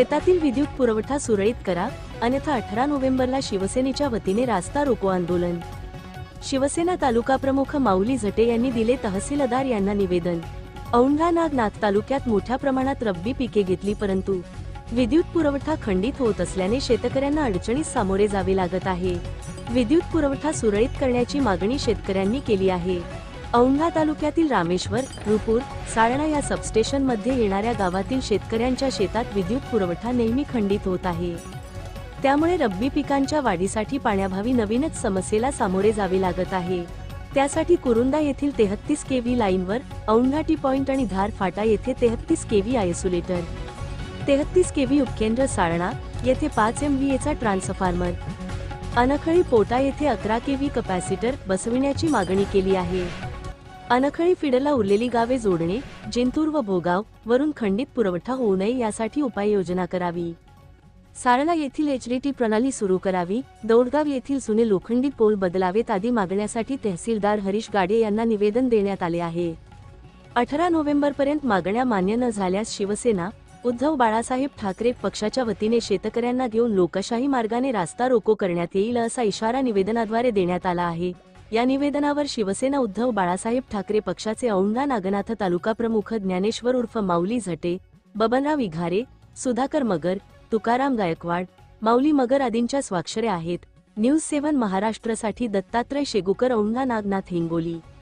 शेतातील विद्युत पुरवठा सुरळीत करा अन्यथा अठरा नोव्हेंबरला शिवसेनेच्या वतीने रास्ता रोको आंदोलन. शिवसेना तालुका प्रमुख माऊली झटे यांनी दिले तहसीलदार यांना निवेदन. औंढा नागनाथ तालुक्यात मोठ्या प्रमाणात रब्बी पिके घेतली परंतु विद्युत पुरवठा खंडित होत असल्याने शेतकऱ्यांना अडचणीस सामोरे जावे लागत आहे. विद्युत पुरवठा सुरळीत करण्याची मागणी शेतकऱ्यांनी केली आहे. औंढा तालुक्यातील रामेश्वर रुपूर साळणा या सबस्टेशनमध्ये येणाऱ्या गावातील शेतकऱ्यांच्या शेतात विद्युत पुरवठा नेहमी खंडित होत आहे. त्यामुळे रब्बी पिकांच्या वाढीसाठी पाण्याभावी नवीनच समस्येला सामोरे जावे लागत आहे. त्यासाठी कुरुंदा येथील तेहत्तीस केव्ही लाईनवर औंढा टी पॉइंट आणि धार फाटा येथे तेहत्तीस केव्ही आयसोलेटर. तेहत्तीस केव्ही उपकेंद्र साळणा येथे पाच एम व्ही चा ट्रान्सफॉर्मर. अनखळी पोटा येथे अकरा केव्ही कपॅसिटर बसविण्याची मागणी केली आहे. अनखळी फिडला उरलेली गावे जोडणे जिंतूर व भोगाव वरून खंडित पुरवठा होऊ नये यासाठी उपाययोजना करावी. सारळा येथील एचडीटी प्रणाली सुरू करावी दौडगाव येथील जुने लोखंडी पोल बदलावेत आदी मागण्यासाठी तहसीलदार हरीश गाडे यांना निवेदन देण्यात आले आहे. अठरा नोव्हेंबरपर्यंत मागण्या मान्य न झाल्यास शिवसेना उद्धव बाळासाहेब ठाकरे पक्षाच्या वतीने शेतकऱ्यांना घेऊन लोकशाही मार्गाने रास्ता रोको करण्यात येईल असा इशारा निवेदनाद्वारे देण्यात आला आहे. या निवेदनावर शिवसेना उद्धव बाळासाहेब ठाकरे पक्षाचे औंढा नागनाथ तालुका प्रमुख ज्ञानेश्वर उर्फ माऊली झटे बबनराव इघारे सुधाकर मगर तुकाराम गायकवाड माऊली मगर आदींच्या स्वाक्षऱ्या आहेत. न्यूज सेवन महाराष्ट्रसाठी दत्तात्रय शेगुकर औंढा नागनाथ हिंगोली.